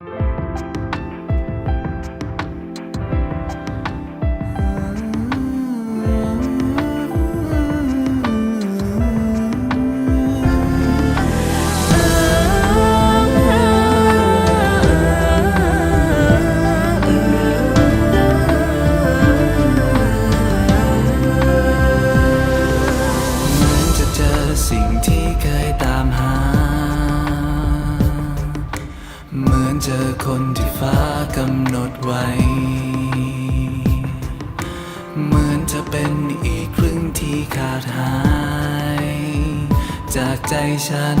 เมือนเจอคนที่ฟ้ากำหนดไว้ เหมือนจะเป็นอีกครึ่งที่ขาดหาย จากใจฉัน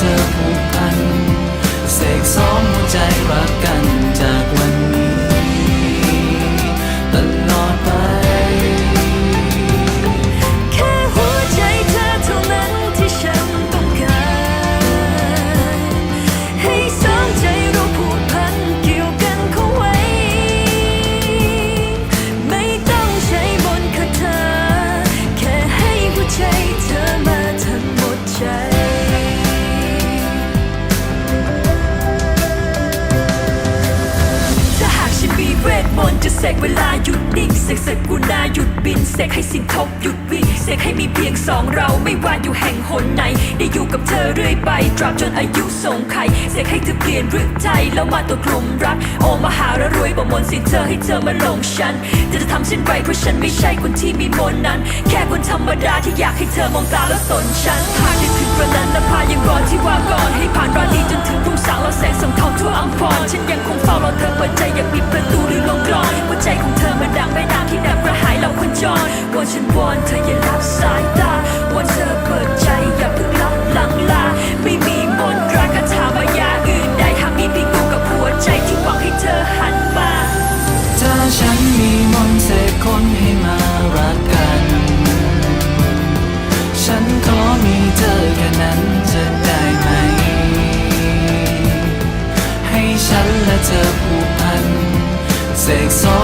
ฉันแสกเวลาหยุดนิ่งเสกสกุณาหยุดบินเสกให้สิ้นทบหยุดวิ่งเสกให้มีเพียงสองเราไม่ว่าอยู่แห่งหนไหน ได้อยู่กับเธอเรื่อยไปตราบจนอายุสงไขเสกให้เธอเปลี่ยนรื่องใจแล้วมาตัวกลุ่มรัก โอมหาระรวยบ่มนสิเธอให้เธอมาหลงฉันแต่จะทำเช่นไรเพราะฉันไม่ใช่คนที่มีมนนั้น แค่คนธรรมดาที่อยากให้เธอมองตาแล้วสนฉันหากได้ถึงกระนั้นและพายังรอที่ว่าก่อนให้ผ่านราตรีจนถึงรุ่งสางแล้วแสงส่องทองทั่วอัมพรฉันยังคง เธอผูกพันเสกสอง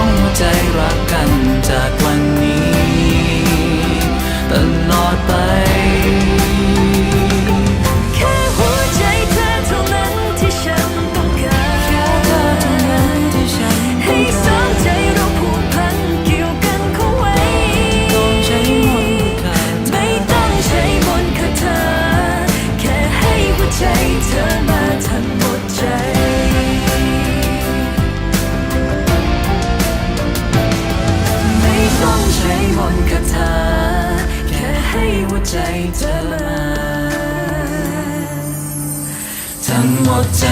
ใจเธอมาทั้งหมดใจ